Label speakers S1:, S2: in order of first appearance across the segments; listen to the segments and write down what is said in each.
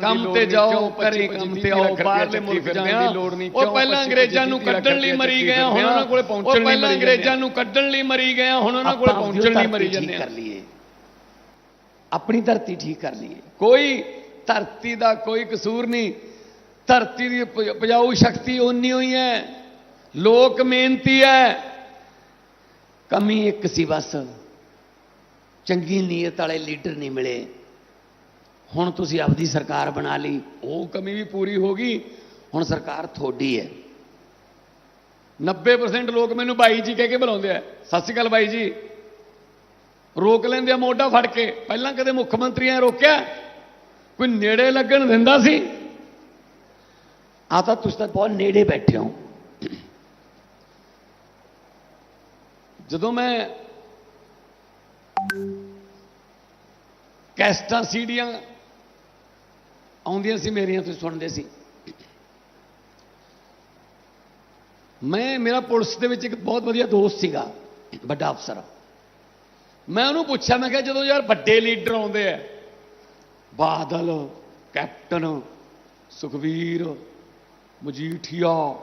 S1: ਕੰਮ ਤੇ ਜਾਓ ਕਰੇ ਕੰਮ ਤੇ ਆਓ ਬਾਹਰਲੇ ਮੁਲਕ ਜਾਂਦੇ ਆ? ਉਹ ਪਹਿਲਾਂ ਅੰਗਰੇਜ਼ਾਂ ਨੂੰ ਕੱਢਣ ਲਈ ਮਰੀ ਗਏ ਹੁਣ ਉਹਨਾਂ ਕੋਲੇ ਪਹੁੰਚਣ ਲਈ ਪਹਿਲਾਂ ਅੰਗਰੇਜ਼ਾਂ ਨੂੰ ਕੱਢਣ ਲਈ ਮਰੀ ਗਏ ਹੁਣ ਉਹਨਾਂ ਕੋਲੇ ਪਹੁੰਚਣ ਲਈ ਮਰੀ ਜਾਂਦੇ ਆ।
S2: ਆਪਣੀ ਧਰਤੀ ਠੀਕ ਕਰ ਲਈਏ।
S1: ਕੋਈ ਧਰਤੀ ਦਾ ਕੋਈ ਕਸੂਰ ਨਹੀਂ। ਧਰਤੀ ਦੀ ਉਪ- ਉਪਜਾਊ ਸ਼ਕਤੀ ਓਨੀ ਹੋਈ ਹੈ। ਲੋਕ ਮਿਹਨਤੀ ਹੈ।
S2: ਕਮੀ ਇੱਕ ਸੀ ਬਸ। ਚੰਗੀ ਨੀਅਤ ਵਾਲੇ ਲੀਡਰ ਨਹੀਂ ਮਿਲੇ। ਹੁਣ ਤੁਸੀਂ ਆਪਦੀ ਸਰਕਾਰ ਬਣਾ ਲਈ।
S1: ਉਹ ਕਮੀ ਵੀ ਪੂਰੀ ਹੋ ਗਈ।
S2: ਹੁਣ ਸਰਕਾਰ ਤੁਹਾਡੀ ਹੈ।
S1: 90% ਲੋਕ ਮੈਨੂੰ ਬਾਈ ਜੀ ਕਹਿ ਕੇ ਬੁਲਾਉਂਦੇ ਆ। ਸਤਿ ਸ਼੍ਰੀ ਅਕਾਲ ਬਾਈ ਜੀ। ਰੋਕ ਲੈਂਦੇ ਆ ਮੋਢਾ ਫੜ ਕੇ। ਪਹਿਲਾਂ ਕਦੇ ਮੁੱਖ ਮੰਤਰੀਆਂ ਰੋਕਿਆ? ਕੋਈ ਨੇੜੇ ਲੱਗਣ ਦਿੰਦਾ ਸੀ?
S2: ਆ ਤਾਂ ਤੁਸੀਂ ਤਾਂ ਬਹੁਤ ਨੇੜੇ ਬੈਠੇ ਹੋ।
S1: ਜਦੋਂ ਮੈਂ ਕੈਸਟਾਂ ਸੀਡੀਆਂ ਆਉਂਦੀਆਂ ਸੀ ਮੇਰੀਆਂ, ਤੁਸੀਂ ਸੁਣਦੇ ਸੀ। ਮੈਂ, ਮੇਰਾ ਪੁਲਿਸ ਦੇ ਵਿੱਚ ਇੱਕ ਬਹੁਤ ਵਧੀਆ ਦੋਸਤ ਸੀਗਾ, ਵੱਡਾ ਅਫਸਰ। ਮੈਂ ਉਹਨੂੰ ਪੁੱਛਿਆ, ਮੈਂ ਕਿਹਾ, ਜਦੋਂ ਯਾਰ ਵੱਡੇ ਲੀਡਰ ਆਉਂਦੇ ਆ, ਬਾਦਲ, ਕੈਪਟਨ ਸੁਖਵੀਰ ਮਜੀਠੀਆ,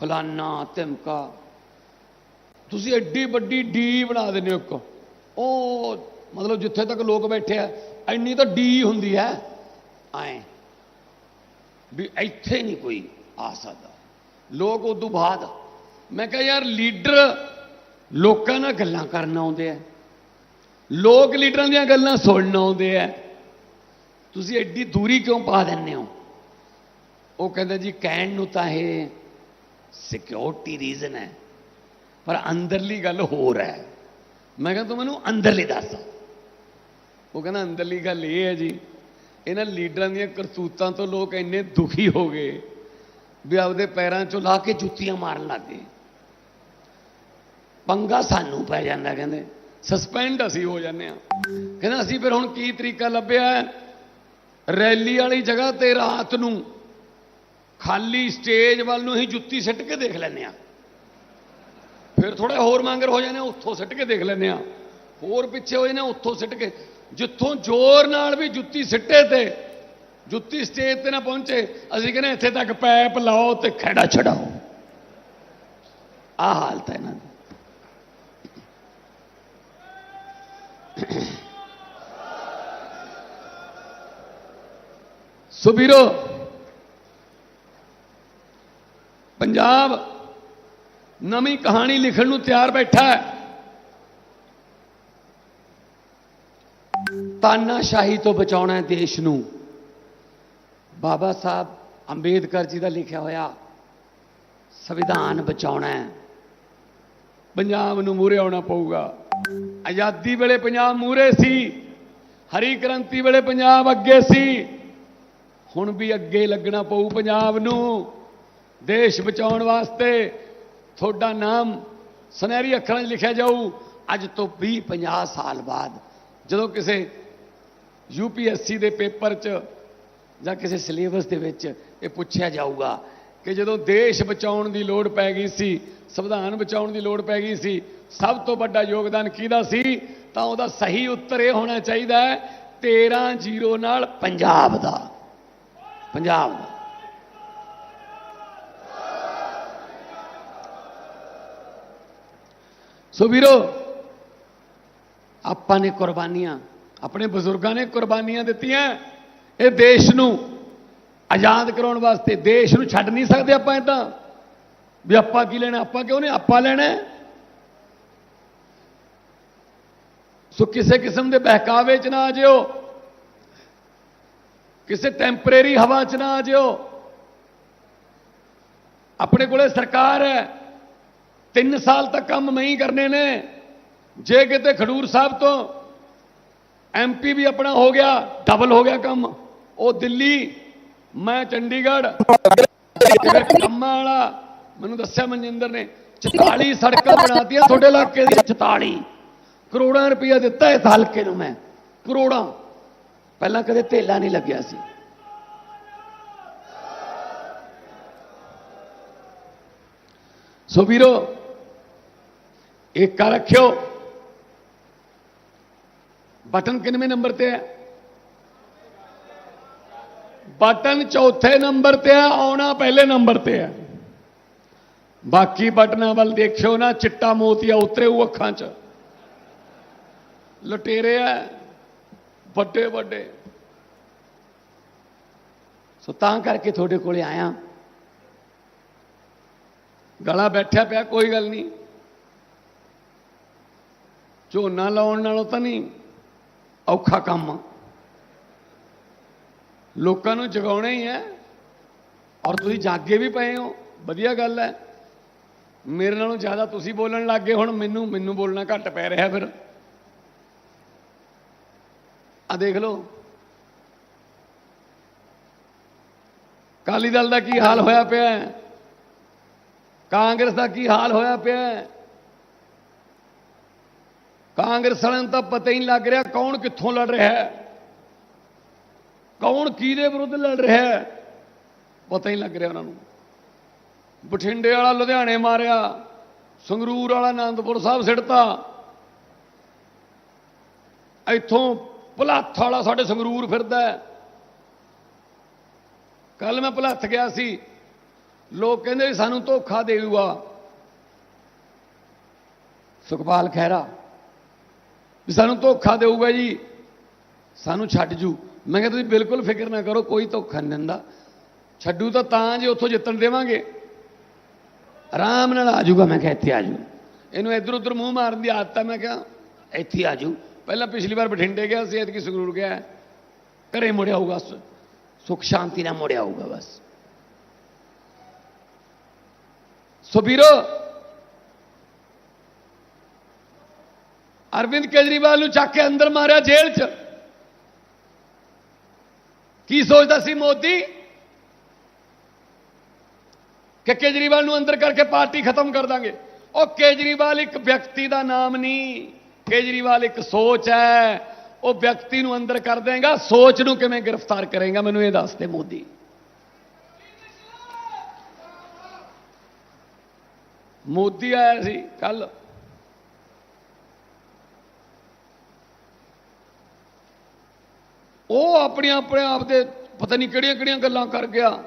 S1: ਫਲਾਨਾ, ਧਮਕਾ, ਤੁਸੀਂ ਐਡੀ ਵੱਡੀ ਡੀ ਬਣਾ ਦਿੰਦੇ ਹੋ ਇੱਕ। ਉਹ ਮਤਲਬ ਜਿੱਥੇ ਤੱਕ ਲੋਕ ਬੈਠੇ ਆ, ਇੰਨੀ ਤਾਂ ਡੀ ਹੁੰਦੀ ਹੈ।
S2: ਆਏ ਵੀ ਇੱਥੇ ਨਹੀਂ ਕੋਈ ਆ ਸਕਦਾ।
S1: ਲੋਕ ਉਦੋਂ ਬਾਅਦ, ਮੈਂ ਕਿਹਾ ਯਾਰ ਲੀਡਰ
S2: ਲੋਕਾਂ ਨਾਲ ਗੱਲਾਂ ਕਰਨ ਆਉਂਦੇ ਆ।
S1: ਲੋਕ ਲੀਡਰਾਂ ਦੀਆਂ ਗੱਲਾਂ ਸੁਣਨ ਆਉਂਦੇ ਆ।
S2: ਤੁਸੀਂ ਐਡੀ ਦੂਰੀ ਕਿਉਂ ਪਾ ਦਿੰਦੇ ਹੋ? ਉਹ ਕਹਿੰਦਾ ਜੀ, ਕਹਿਣ ਨੂੰ ਤਾਂ ਇਹ ਸਿਕਿਉਰਿਟੀ ਰੀਜ਼ਨ ਹੈ, ਪਰ ਅੰਦਰਲੀ ਗੱਲ ਹੋਰ ਹੈ।
S1: ਮੈਂ ਕਹਿੰਦਾ ਤੂੰ ਮੈਨੂੰ
S2: ਅੰਦਰਲੀ ਦੱਸ।
S1: ਉਹ ਕਹਿੰਦਾ, ਅੰਦਰਲੀ ਗੱਲ ਇਹ ਹੈ ਜੀ ਇਹਨਾਂ ਲੀਡਰਾਂ ਦੀਆਂ ਕਰਤੂਤਾਂ ਤੋਂ ਲੋਕ ਇੰਨੇ ਦੁਖੀ ਹੋ ਗਏ ਵੀ ਆਪਦੇ ਪੈਰਾਂ 'ਚੋਂ ਲਾ
S2: ਕੇ ਜੁੱਤੀਆਂ ਮਾਰਨ ਲੱਗੇ ਪੰਗਾ ਸਾਨੂੰ ਪੈ ਜਾਂਦਾ, ਕਹਿੰਦੇ
S1: ਸਸਪੈਂਡ ਅਸੀਂ ਹੋ ਜਾਂਦੇ ਆ ਕਹਿੰਦਾ, ਅਸੀਂ ਫਿਰ ਹੁਣ ਕੀ ਤਰੀਕਾ ਲੱਭਿਆ ਰੈਲੀ ਵਾਲੀ ਜਗ੍ਹਾ ਤੇ ਰਾਤ ਨੂੰ ਖਾਲੀ ਸਟੇਜ ਵੱਲ ਨੂੰ ਹੀ ਜੁੱਤੀ ਸਿੱਟ ਕੇ ਦੇਖ ਲੈਂਦੇ ਆ ਫਿਰ ਥੋੜਾ ਹੋਰ ਮੰਗਰ ਹੋ ਜਾਂਦੇ ਆ ਉੱਥੋਂ ਸਿੱਟ ਕੇ ਦੇਖ ਲੈਂਦੇ ਆ ਹੋਰ ਪਿੱਛੇ ਹੋ ਜਾਂਦੇ ਆ ਉੱਥੋਂ ਸਿੱਟ ਕੇ ਜਿੱਥੋਂ ਜ਼ੋਰ ਨਾਲ ਵੀ ਜੁੱਤੀ ਸਿੱਟੇ ਤੇ, ਜੁੱਤੀ ਸਟੇਜ ਤੇ ਨਾ ਪਹੁੰਚੇ, ਅਸੀਂ ਕਹਿੰਦੇ ਇੱਥੇ ਤੱਕ ਪੈਪ ਲਾਓ ਤੇ ਖੜਾ ਛਡਾਓ।
S2: ਆ ਹਾਲਤ ਹੈ ਇਹਨਾਂ ਦੀ।
S1: ਸੋ ਵੀਰੋ, ਪੰਜਾਬ ਨਵੀਂ ਕਹਾਣੀ ਲਿਖਣ ਨੂੰ ਤਿਆਰ ਬੈਠਾ ਹੈ।
S2: ਤਾਨਾਸ਼ਾਹੀ ਤੋਂ ਬਚਾਉਣਾ ਹੈ ਦੇਸ਼ ਨੂੰ। ਬਾਬਾ ਸਾਹਿਬ ਅੰਬੇਦਕਰ ਜੀ ਦਾ ਲਿਖਿਆ ਹੋਇਆ ਸੰਵਿਧਾਨ ਬਚਾਉਣਾ ਹੈ।
S1: ਪੰਜਾਬ ਨੂੰ ਮੂਰੇ ਆਉਣਾ ਪਊਗਾ। ਆਜ਼ਾਦੀ ਵੇਲੇ ਪੰਜਾਬ ਮੂਰੇ ਸੀ। ਹਰੀ ਕ੍ਰਾਂਤੀ ਵੇਲੇ ਪੰਜਾਬ ਅੱਗੇ ਸੀ। ਹੁਣ ਵੀ ਅੱਗੇ ਲੱਗਣਾ ਪਊ ਪੰਜਾਬ ਨੂੰ। ਦੇਸ਼ ਬਚਾਉਣ ਵਾਸਤੇ ਤੁਹਾਡਾ ਨਾਮ ਸੁਨਹਿਰੀ ਅੱਖਰਾਂ 'ਚ ਲਿਖਿਆ ਜਾਊ।
S2: ਅੱਜ ਤੋਂ 20 50 ਸਾਲ ਬਾਅਦ
S1: ਜਦੋਂ ਕਿਸੇ ਯੂਪੀਐਸਸੀ ਦੇ ਪੇਪਰ 'ਚ ਜਾਂ ਕਿਸੇ ਸਿਲੇਬਸ ਦੇ ਵਿੱਚ ਇਹ ਪੁੱਛਿਆ ਜਾਊਗਾ ਕਿ ਜਦੋਂ ਦੇਸ਼ ਬਚਾਉਣ ਦੀ ਲੋੜ ਪੈ ਗਈ ਸੀ, ਸੰਵਿਧਾਨ ਬਚਾਉਣ ਦੀ ਲੋੜ ਪੈ ਗਈ ਸੀ, ਸਭ ਤੋਂ ਵੱਡਾ ਯੋਗਦਾਨ ਕਿਹਦਾ ਸੀ? ਤਾਂ ਉਹਦਾ ਸਹੀ ਉੱਤਰ ਇਹ ਹੋਣਾ ਚਾਹੀਦਾ ਹੈ 13 ਜ਼ੀਰੋ ਨਾਲ
S2: ਪੰਜਾਬ ਦਾ। ਪੰਜਾਬ ਦਾ।
S1: ਸੋ ਵੀਰੋ,
S2: ਆਪਾਂ ਨੇ ਕੁਰਬਾਨੀਆਂ
S1: ਆਪਣੇ ਬਜ਼ੁਰਗਾਂ ਨੇ ਕੁਰਬਾਨੀਆਂ ਦਿੱਤੀਆਂ। ਇਹ ਦੇਸ਼ ਨੂੰ ਆਜ਼ਾਦ ਕਰਾਉਣ ਵਾਸਤੇ ਦੇਸ਼ ਨੂੰ ਛੱਡ ਨਹੀਂ ਸਕਦੇ ਆਪਾਂ ਇਦਾਂ ਵੀ ਆਪਾਂ ਕੀ ਲੈਣਾ, ਆਪਾਂ ਕਿਉਂ ਨਹੀਂ? ਆਪਾਂ ਲੈਣਾ ਸੋ ਕਿਸੇ ਕਿਸਮ ਦੇ ਬਹਿਕਾਵੇ 'ਚ ਨਾ ਆ ਜਿਓ। ਕਿਸੇ ਟੈਂਪਰੇਰੀ ਹਵਾ 'ਚ ਨਾ ਆ ਜਿਓ। ਆਪਣੇ ਕੋਲੇ ਸਰਕਾਰ ਹੈ। 3 ਸਾਲ ਤੱਕ ਕੰਮ ਮੈਂ ਹੀ ਕਰਨੇ ਨੇ। ਜੇ ਕਿਤੇ ਖਡੂਰ ਸਾਹਿਬ ਤੋਂ ਐਮਪੀ ਵੀ ਆਪਣਾ ਹੋ ਗਿਆ ਡਬਲ ਹੋ ਗਿਆ ਕੰਮ। ਉਹ ਦਿੱਲੀ, ਮੈਂ ਚੰਡੀਗੜ੍ਹ। ਕੰਮਾਂ ਵਾਲਾ, ਮੈਨੂੰ ਦੱਸਿਆ ਮਨਜਿੰਦਰ ਨੇ 44 ਸੜਕਾਂ ਬਣਾਤੀਆਂ ਤੁਹਾਡੇ ਇਲਾਕੇ ਦੀ 44 ਕਰੋੜਾਂ ਰੁਪਇਆ ਦਿੱਤਾ ਇਸ ਹਲਕੇ ਨੂੰ ਮੈਂ, ਕਰੋੜਾਂ।
S2: ਪਹਿਲਾਂ ਕਦੇ ਧੇਲਾ ਨਹੀਂ ਲੱਗਿਆ ਸੀ।
S1: ਸੋ ਵੀਰੋ, ਏਕਾ ਰੱਖਿਓ। ਬਟਨ ਕਿੰਨਵੇਂ ਨੰਬਰ ਤੇ ਹੈ ਬਟਨ ਚੌਥੇ ਨੰਬਰ ਤੇ ਆ ਆਉਣਾ ਪਹਿਲੇ ਨੰਬਰ ਤੇ ਆ ਬਾਕੀ ਬਟਨਾਂ ਵੱਲ ਦੇਖਿਓ ਨਾ ਚਿੱਟਾ ਮੋਤੀਆ ਉਤਰੇ ਉਹ ਅੱਖਾਂ 'ਚ ਲਟੇਰੇ ਆ ਵੱਡੇ ਵੱਡੇ ਸੋ ਤਾਂ ਕਰਕੇ ਤੁਹਾਡੇ ਕੋਲੇ ਆਇਆ ਗਲਾ ਬੈਠਿਆ ਪਿਆ ਕੋਈ ਗੱਲ ਨਹੀਂ ਝੋਨਾ ਲਾਉਣ ਨਾਲੋਂ ਤਾਂ ਨਹੀਂ ਔਖਾ ਕੰਮ ਆ। ਲੋਕਾਂ ਨੂੰ ਜਗਾਉਣਾ ਹੀ ਹੈ ਔਰ ਤੁਸੀਂ ਜਾਗੇ ਵੀ ਪਏ ਹੋ। ਵਧੀਆ ਗੱਲ ਹੈ। ਮੇਰੇ ਨਾਲੋਂ ਜ਼ਿਆਦਾ ਤੁਸੀਂ ਬੋਲਣ ਲੱਗ ਗਏ ਹੁਣ ਮੈਨੂੰ ਮੈਨੂੰ ਬੋਲਣਾ ਘੱਟ ਪੈ ਰਿਹਾ ਫਿਰ। ਆ ਦੇਖ ਲਓ। ਕਾਲੀ ਦਲ ਦਾ ਕੀ ਹਾਲ ਹੋਇਆ ਪਿਆ ਹੈ? ਕਾਂਗਰਸ ਦਾ ਕੀ ਹਾਲ ਹੋਇਆ ਪਿਆ ਹੈ? ਕਾਂਗਰਸ ਵਾਲਿਆਂ ਨੂੰ ਤਾਂ ਪਤਾ ਹੀ ਨਹੀਂ ਲੱਗ ਰਿਹਾ ਕੌਣ ਕਿੱਥੋਂ ਲੜ ਰਿਹਾ ਹੈ। ਕੌਣ ਕਿਹਦੇ ਵਿਰੁੱਧ ਲੜ ਰਿਹਾ ਹੈ। ਪਤਾ ਹੀ ਨਹੀਂ ਲੱਗ ਰਿਹਾ ਉਹਨਾਂ ਨੂੰ। ਬਠਿੰਡੇ ਵਾਲਾ ਲੁਧਿਆਣੇ ਮਾਰਿਆ, ਸੰਗਰੂਰ ਵਾਲਾ ਆਨੰਦਪੁਰ ਸਾਹਿਬ ਸਿੱਟਤਾ। ਇੱਥੋਂ ਭਲਾਥ ਵਾਲਾ ਸਾਡੇ ਸੰਗਰੂਰ ਫਿਰਦਾ ਕੱਲ ਮੈਂ ਭਲਾਥ ਗਿਆ ਸੀ। ਲੋਕ ਕਹਿੰਦੇ ਵੀ ਸਾਨੂੰ ਧੋਖਾ ਦੇਊਗਾ ਸੁਖਪਾਲ ਖਹਿਰਾ। ਵੀ ਸਾਨੂੰ ਧੋਖਾ ਦੇਊਗਾ ਜੀ। ਸਾਨੂੰ ਛੱਡ ਜੂ। ਮੈਂ ਕਿਹਾ ਤੁਸੀਂ ਬਿਲਕੁਲ ਫਿਕਰ ਨਾ ਕਰੋ, ਕੋਈ ਧੋਖਾ ਨਹੀਂ ਦਿੰਦਾ। ਛੱਡੂ ਤਾਂ ਤਾਂ ਜੇ ਉੱਥੋਂ ਜਿੱਤਣ ਦੇਵਾਂਗੇ। ਆਰਾਮ ਨਾਲ ਆ ਜਾਊਗਾ ਮੈਂ ਕਿਹਾ ਇੱਥੇ ਆ ਜੂ। ਇਹਨੂੰ ਇੱਧਰ ਉੱਧਰ ਮੂੰਹ ਮਾਰਨ ਦੀ ਆਦਤ ਹੈ ਮੈਂ ਕਿਹਾ ਇੱਥੇ ਆ ਜੂ। ਪਹਿਲਾਂ ਪਿਛਲੀ ਵਾਰ ਬਠਿੰਡੇ ਗਿਆ ਸੀ, ਐਤਕੀ ਸੰਗਰੂਰ ਗਿਆ। ਘਰੇ ਮੁੜਿਆ ਹੋਊਗਾ, ਸੁ- ਸੁਖ ਸ਼ਾਂਤੀ ਨਾਲ ਮੁੜਿਆ ਹੋਊਗਾ ਬਸ। ਸੋ ਵੀਰੋ ਅਰਵਿੰਦ ਕੇਜਰੀਵਾਲ ਨੂੰ ਚੱਕ ਕੇ ਅੰਦਰ ਮਾਰਿਆ ਜੇਲ੍ਹ 'ਚ। ਕੀ ਸੋਚਦਾ ਸੀ ਮੋਦੀ? ਕਿ ਕੇਜਰੀਵਾਲ ਨੂੰ ਅੰਦਰ ਕਰਕੇ ਪਾਰਟੀ ਖਤਮ ਕਰ ਦਾਂਗੇ। ਉਹ ਕੇਜਰੀਵਾਲ ਇੱਕ ਵਿਅਕਤੀ ਦਾ ਨਾਮ ਨਹੀਂ। ਕੇਜਰੀਵਾਲ ਇੱਕ ਸੋਚ ਹੈ। ਉਹ ਵਿਅਕਤੀ ਨੂੰ ਅੰਦਰ ਕਰ ਦੇਗਾ। ਸੋਚ ਨੂੰ ਕਿਵੇਂ ਗ੍ਰਿਫਤਾਰ ਕਰੇਗਾ? ਮੈਨੂੰ ਇਹ ਦੱਸ ਦੇ ਮੋਦੀ। ਮੋਦੀ ਆਇਆ ਸੀ ਕੱਲ ਉਹ ਆਪਣੇ ਆਪਣੇ ਆਪ ਦੇ ਪਤਾ ਨਹੀਂ ਕਿਹੜੀਆਂ ਕਿਹੜੀਆਂ ਗੱਲਾਂ ਕਰ ਗਿਆ।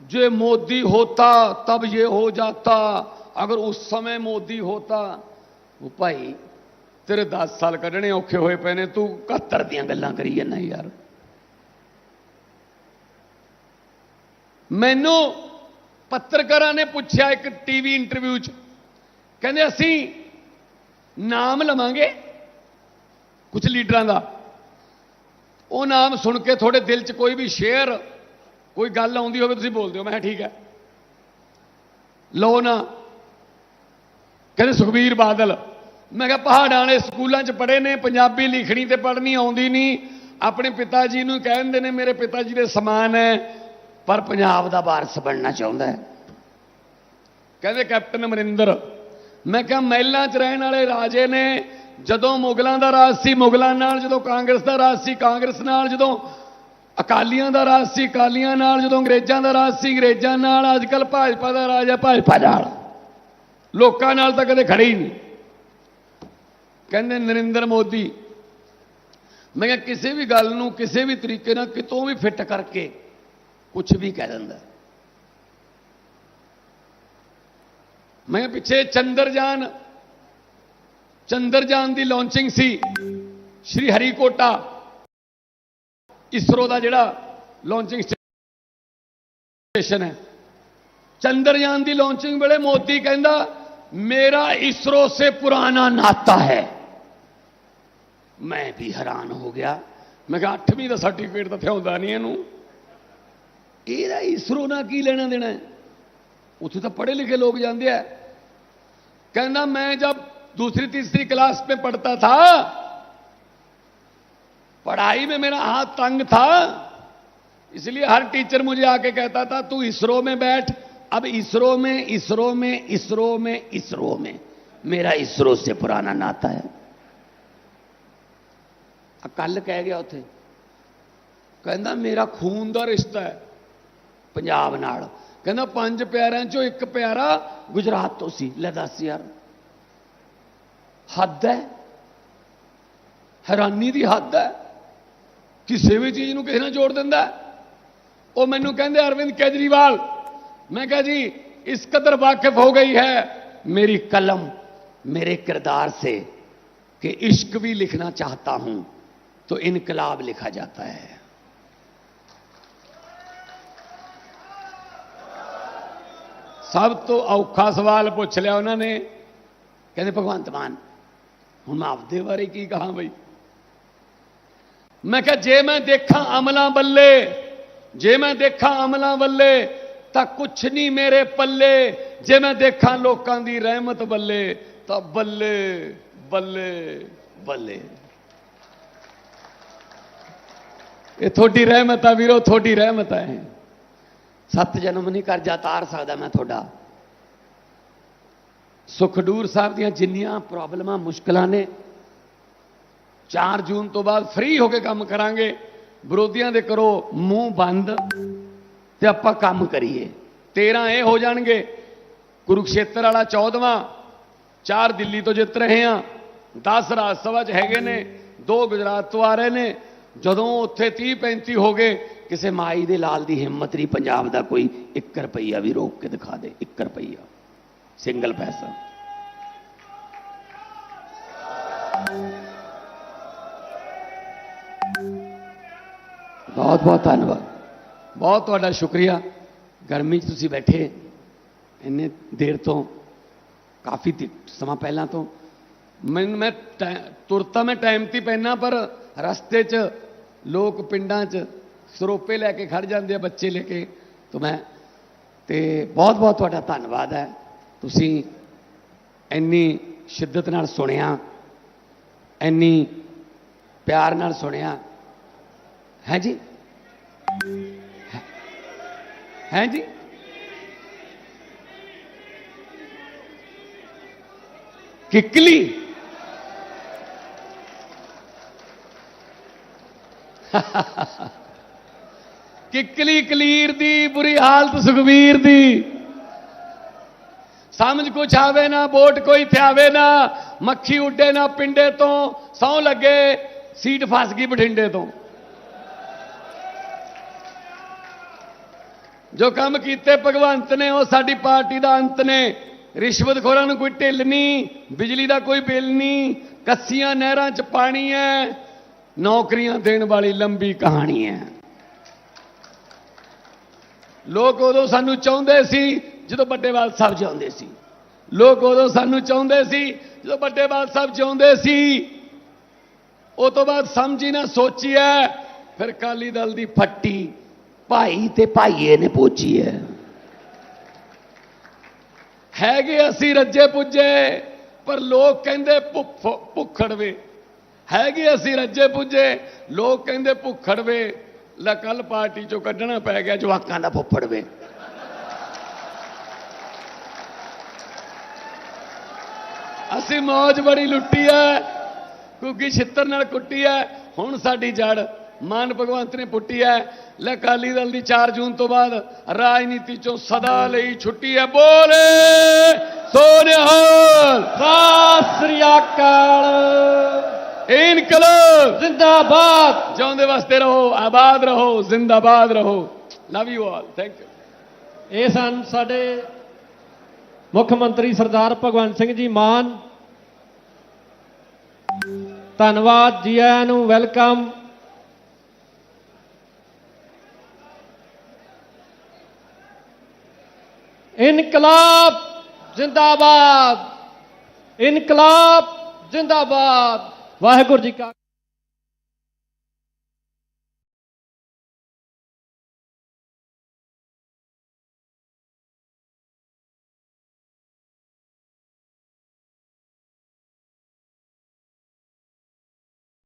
S1: ਜੇ ਮੋਦੀ ਹੋਤਾ, ਤਬ ਇਹ ਹੋ ਜਾਤਾ। ਅਗਰ ਉਸ ਸਮੇਂ ਮੋਦੀ ਹੋਤਾ, ਉਹ ਭਾਈ, ਤੇਰੇ 10 ਸਾਲ ਕੱਢਣੇ ਔਖੇ ਹੋਏ ਪਏ ਨੇ, ਤੂੰ 71 ਦੀਆਂ ਗੱਲਾਂ ਕਰੀ ਜਾਂਦਾ ਯਾਰ। ਮੈਨੂੰ ਪੱਤਰਕਾਰਾਂ ਨੇ ਪੁੱਛਿਆ ਇੱਕ ਟੀਵੀ ਇੰਟਰਵਿਊ 'ਚ, ਕਹਿੰਦੇ ਅਸੀਂ ਨਾਮ ਲਵਾਂਗੇ ਕੁਝ ਲੀਡਰਾਂ ਦਾ। ਉਹ ਨਾਮ ਸੁਣ ਕੇ ਤੁਹਾਡੇ ਦਿਲ 'ਚ ਕੋਈ ਵੀ ਸ਼ੇਅਰ, ਕੋਈ ਗੱਲ ਆਉਂਦੀ ਹੋਵੇ ਤੁਸੀਂ ਬੋਲਦੇ ਹੋ, ਮੈਂ ਕਿਹਾ ਠੀਕ ਹੈ। ਲਓ ਨਾ, ਕਹਿੰਦੇ ਸੁਖਬੀਰ ਬਾਦਲ, ਮੈਂ ਕਿਹਾ ਪਹਾੜਾਂ ਵਾਲੇ ਸਕੂਲਾਂ 'ਚ ਪੜ੍ਹੇ ਨੇ, ਪੰਜਾਬੀ ਲਿਖਣੀ ਤੇ ਪੜ੍ਹਨੀ ਆਉਂਦੀ ਨਹੀਂ ਆਪਣੇ ਪਿਤਾ ਜੀ ਨੂੰ ਕਹਿੰਦੇ ਨੇ ਮੇਰੇ ਪਿਤਾ ਜੀ ਦੇ ਸਮਾਨ ਹੈ, ਪਰ ਪੰਜਾਬ ਦਾ ਵਾਰਸ ਬਣਨਾ ਚਾਹੁੰਦਾ ਹੈ। ਕਹਿੰਦੇ ਕੈਪਟਨ ਅਮਰਿੰਦਰ, ਮੈਂ ਕਿਹਾ ਮਹਿਲਾਂ 'ਚ ਰਹਿਣ ਵਾਲੇ ਰਾਜੇ ਨੇ ਜਦੋਂ ਮੁਗਲਾਂ ਦਾ ਰਾਜ ਸੀ, ਮੁਗਲਾਂ ਨਾਲ ਜਦੋਂ ਕਾਂਗਰਸ ਦਾ ਰਾਜ ਸੀ, ਕਾਂਗਰਸ ਨਾਲ ਜਦੋਂ ਅਕਾਲੀਆਂ ਦਾ ਰਾਜ ਸੀ, ਅਕਾਲੀਆਂ ਨਾਲ ਜਦੋਂ ਅੰਗਰੇਜ਼ਾਂ ਦਾ ਰਾਜ ਸੀ, ਅੰਗਰੇਜ਼ਾਂ ਨਾਲ ਅੱਜ ਕੱਲ ਭਾਜਪਾ ਦਾ ਰਾਜ ਹੈ ਭਾਜਪਾ ਨਾਲ। ਲੋਕਾਂ ਨਾਲ ਤਾਂ ਕਦੇ ਖੜੇ ਹੀ ਨਹੀਂ। ਕਹਿੰਦੇ, ਨਰਿੰਦਰ ਮੋਦੀ, ਮੈਂ ਕਿਹਾ ਕਿਸੇ ਵੀ ਗੱਲ ਨੂੰ, ਕਿਸੇ ਵੀ ਤਰੀਕੇ ਨਾਲ ਕਿਤੋਂ ਵੀ ਫਿੱਟ ਕਰਕੇ ਕੁਝ ਵੀ ਕਹਿ ਦਿੰਦਾ। ਮੈਂ ਕਿਹਾ ਪਿੱਛੇ ਚੰਦਰਯਾਨ ਚੰਦਰਯਾਨ ਦੀ ਲਾਂਚਿੰਗ ਸੀ। ਸ਼੍ਰੀ ਹਰੀਕੋਟਾ, ਇਸਰੋ ਦਾ ਜਿਹੜਾ ਲਾਂਚਿੰਗ ਸਟੇਸ਼ਨ ਹੈ। ਚੰਦਰਯਾਨ ਦੀ ਲਾਂਚਿੰਗ ਵੇਲੇ ਮੋਦੀ ਕਹਿੰਦਾ, ਮੇਰਾ ਇਸਰੋ ਸੇ ਪੁਰਾਣਾ ਨਾਤਾ ਹੈ। ਮੈਂ ਵੀ ਹੈਰਾਨ ਹੋ ਗਿਆ। ਮੈਂ ਕਿਹਾ 8ਵੀਂ ਦਾ ਸਰਟੀਫਿਕੇਟ ਤਾਂ ਥਿਆਉਂਦਾ ਨਹੀਂ ਇਹਨੂੰ। ਇਹਦਾ ਇਸਰੋ ਨਾਲ ਕੀ ਲੈਣਾ ਦੇਣਾ ਉੱਥੇ ਤਾਂ ਪੜ੍ਹੇ ਲਿਖੇ ਲੋਕ ਜਾਂਦੇ ਆ। ਕਹਿੰਦਾ, ਮੈਂ ਜਦ दूसरी तीसरी क्लास में पढ़ता था पढ़ाई में मेरा हाथ तंग था इसलिए हर टीचर मुझे आके कहता था तू इसरो में बैठ अब इसरो में इसरो में इसरो में इसरो में मेरा इसरो से पुराना नाता है ਕੱਲ ਕਹਿ ਗਿਆ ਉੱਥੇ ਕਹਿੰਦਾ ਮੇਰਾ ਖੂਨ ਦਾ ਰਿਸ਼ਤਾ ਹੈ ਪੰਜਾਬ ਨਾਲ ਕਹਿੰਦਾ ਪੰਜ ਪਿਆਰਿਆਂ ਚੋਂ ਇੱਕ ਪਿਆਰਾ ਗੁਜਰਾਤ ਤੋਂ ਸੀ ਲੈ ਦੱਸ ਯਾਰ ਹੱਦ ਹੈ ਹੈਰਾਨੀ ਦੀ ਹੱਦ ਹੈ ਕਿਸੇ ਵੀ ਚੀਜ਼ ਨੂੰ ਕਿਸੇ ਨਾਲ ਜੋੜ ਦਿੰਦਾ ਹੈ। ਉਹ ਮੈਨੂੰ ਕਹਿੰਦੇ ਅਰਵਿੰਦ ਕੇਜਰੀਵਾਲ ਮੈਂ ਕਹਾ जी इस कदर वाकिफ हो गई है मेरी कलम मेरे किरदार से कि इश्क भी लिखना चाहता हूं तो इनकलाब लिखा जाता है ਸਭ ਤੋਂ ਔਖਾ ਸਵਾਲ ਪੁੱਛ ਲਿਆ ਉਹਨਾਂ ਨੇ ਕਹਿੰਦੇ ਭਗਵੰਤ ਮਾਨ ਹੁਣ ਆਪਦੇ ਬਾਰੇ ਕੀ ਕਹਾਂ ਬਈ? ਮੈਂ ਕਿਹਾ, ਜੇ ਮੈਂ ਦੇਖਾਂ ਅਮਲਾਂ ਬੱਲੇ, ਜੇ ਮੈਂ ਦੇਖਾਂ ਅਮਲਾਂ ਬੱਲੇ, ਤਾਂ ਕੁਛ ਨਹੀਂ ਮੇਰੇ ਪੱਲੇ। ਜੇ ਮੈਂ ਦੇਖਾਂ ਲੋਕਾਂ ਦੀ ਰਹਿਮਤ ਬੱਲੇ, ਤਾਂ ਬੱਲੇ ਬੱਲੇ ਬੱਲੇ। ਇਹ ਤੁਹਾਡੀ ਰਹਿਮਤ ਆ ਵੀਰੋ, ਤੁਹਾਡੀ ਰਹਿਮਤ ਹੈ ਸੱਤ ਜਨਮ ਨਹੀਂ ਕਰਜਾ ਤਾਰ ਸਕਦਾ ਮੈਂ ਤੁਹਾਡਾ। ਸੁਖਡੂਰ ਸਾਹਿਬ ਦੀਆਂ ਜਿੰਨੀਆਂ ਪ੍ਰੋਬਲਮਾਂ, ਮੁਸ਼ਕਲਾਂ ਨੇ 4 ਜੂਨ ਤੋਂ ਬਾਅਦ ਫ੍ਰੀ ਹੋ ਕੇ ਕੰਮ ਕਰਾਂਗੇ, ਵਿਰੋਧੀਆਂ ਦੇ ਕਰੋ ਮੂੰਹ ਬੰਦ ਤੇ ਆਪਾਂ ਕੰਮ ਕਰੀਏ। 13 ਇਹ ਹੋ ਜਾਣਗੇ। ਕੁਰੂਕਸ਼ੇਤਰ ਵਾਲਾ 14ਵਾਂ 4 ਦਿੱਲੀ ਤੋਂ ਜਿੱਤ ਰਹੇ ਆ 10 ਰਾਜ ਸਭਾ 'ਚ ਹੈਗੇ ਨੇ, ਦੋ ਗੁਜਰਾਤ ਤੋਂ ਆ ਰਹੇ ਨੇ। ਜਦੋਂ ਉੱਥੇ 30 35 ਹੋ ਗਏ, ਕਿਸੇ ਮਾਈ ਦੇ ਲਾਲ ਦੀ ਹਿੰਮਤ ਨਹੀਂ, ਪੰਜਾਬ ਦਾ ਕੋਈ 1 ਰੁਪਈਆ ਵੀ ਰੋਕ ਕੇ ਦਿਖਾ ਦੇ 1 ਰੁਪਈਆ। ਸਿੰਗਲ ਪੈਸਾ ਬਹੁਤ ਬਹੁਤ ਧੰਨਵਾਦ ਬਹੁਤ ਤੁਹਾਡਾ ਸ਼ੁਕਰੀਆ ਗਰਮੀ 'ਚ ਤੁਸੀਂ ਬੈਠੇ ਇੰਨੇ ਦੇਰ ਤੋਂ ਕਾਫੀ ਤੇ- ਸਮਾਂ ਪਹਿਲਾਂ ਤੋਂ ਮੈਨੂੰ ਮੈਂ ਟੈ- ਤੁਰਤਾ ਮੈਂ ਟਾਈਮ ਤੇ ਪੈਣਾ ਪਰ ਰਸਤੇ 'ਚ ਲੋਕ ਪਿੰਡਾਂ 'ਚ ਸਰੋਪੇ ਲੈ ਕੇ ਖੜ ਜਾਂਦੇ ਆ ਬੱਚੇ ਲੈ ਕੇ ਤਾਂ ਮੈਂ ਤੇ ਬਹੁਤ ਬਹੁਤ ਤੁਹਾਡਾ ਧੰਨਵਾਦ ਹੈ ਤੁਸੀਂ ਇੰਨੀ ਸ਼ਿੱਦਤ ਨਾਲ ਸੁਣਿਆ, ਇੰਨੀ ਪਿਆਰ ਨਾਲ ਸੁਣਿਆ। ਹੈ ਜੀ? ਹੈ ਜੀ? ਕਿਕਲੀ? ਕਿਕਲੀ ਕਲੀਰ ਦੀ, ਬੁਰੀ ਹਾਲਤ ਸੁਖਵੀਰ ਦੀ। ਸਮਝ ਕੁਛ ਆਵੇ ਨਾ, ਵੋਟ ਕੋਈ ਥਿਆਵੇ ਨਾ, ਮੱਖੀ ਉੱਡੇ ਨਾ ਪਿੰਡੇ ਤੋਂ, ਸੌ ਲੱਗੇ, ਸੀਟ ਫਸ ਗਈ ਬਠਿੰਡੇ ਤੋਂ। ਜੋ ਕੰਮ ਕੀਤੇ ਭਗਵੰਤ ਨੇ, ਉਹ ਸਾਡੀ ਪਾਰਟੀ ਦਾ ਅੰਤ ਨੇ। ਰਿਸ਼ਵਤਖੋਰਾਂ ਨੂੰ ਕੋਈ ਢਿੱਲ ਨਹੀਂ ਬਿਜਲੀ ਦਾ ਕੋਈ ਬਿੱਲ ਨਹੀਂ ਕੱਸੀਆਂ ਨਹਿਰਾਂ 'ਚ ਪਾਣੀ ਹੈ ਨੌਕਰੀਆਂ ਦੇਣ ਵਾਲੀ ਲੰਬੀ ਕਹਾਣੀ ਹੈ ਲੋਕ ਉਦੋਂ ਸਾਨੂੰ ਚਾਹੁੰਦੇ ਸੀ ਜਦੋਂ ਵੱਡੇਵਾਲ ਸਾਹਿਬ ਚਾਹੁੰਦੇ ਸੀ। ਲੋਕ ਉਦੋਂ ਸਾਨੂੰ ਚਾਹੁੰਦੇ ਸੀ, ਜਦੋਂ ਵੱਡੇਵਾਲ ਸਾਹਿਬ ਚਾਹੁੰਦੇ ਸੀ। ਉਹ ਤੋਂ ਬਾਅਦ ਸਮਝੀ ਨਾ ਸੋਚੀ ਸੋਚੀਐ ਫਿਰ ਕਾਲੀ ਦਲ ਦੀ ਫੱਟੀ ਭਾਈ ਤੇ ਭਾਈਏ ਨੇ ਪੋਚੀ ਹੈ। ਹੈਗੇ ਅਸੀਂ ਰੱਜੇ ਪੁੱਜੇ, ਪਰ ਲੋਕ ਕਹਿੰਦੇ ਭੁੱਫ- ਭੁੱਖੜਵੇ। ਹੈਗੇ ਅਸੀਂ ਰੱਜੇ ਪੁੱਜੇ, ਲੋਕ ਕਹਿੰਦੇ ਭੁੱਖੜਵੇ। ਲੈ ਕੱਲ ਪਾਰਟੀ ਚੋਂ ਕੱਢਣਾ ਪੈ ਗਿਆ ਜਵਾਕਾਂ ਦਾ ਫੁੱਫੜਵੇ। ਅਸੀਂ ਮੌਜ ਬੜੀ ਲੁੱਟੀ ਐ। ਕਿਉਂਕਿ ਛਿੱਤਰ ਨਾਲ ਕੁੱਟੀ ਐ। ਹੁਣ ਸਾਡੀ ਜੜ ਮਾਨ ਭਗਵੰਤ ਨੇ ਪੁੱਟੀ ਐ। ਲੈ ਅਕਾਲੀ ਦਲ ਦੀ 4 ਜੂਨ ਤੋਂ ਬਾਅਦ ਰਾਜਨੀਤੀ ਚੋਂ ਸਦਾ ਲਈ ਛੁੱਟੀ ਐ। ਬੋਲੇ ਸੋਨਿਹਾਲ
S3: ਸ੍ਰੀ ਅਕਾਲ।
S1: ਇਨਕਲਾਬ।
S3: ਜ਼ਿੰਦਾਬਾਦ।
S1: ਜਿਉਂਦੇ ਵਾਸਤੇ ਰਹੋ ਆਬਾਦ ਰਹੋ ਜ਼ਿੰਦਾਬਾਦ ਰਹੋ। Love you all thank you
S3: ਇਹ ਸਨ ਸਾਡੇ ਮੁੱਖ ਮੰਤਰੀ ਸਰਦਾਰ ਭਗਵੰਤ ਸਿੰਘ ਜੀ ਮਾਨ, ਧੰਨਵਾਦ ਜੀ ਆਇਆਂ ਨੂੰ, ਵੈਲਕਮ। ਇਨਕਲਾਬ ਜ਼ਿੰਦਾਬਾਦ ਇਨਕਲਾਬ ਜ਼ਿੰਦਾਬਾਦ। ਵਾਹਿਗੁਰੂ ਜੀ ਕਾ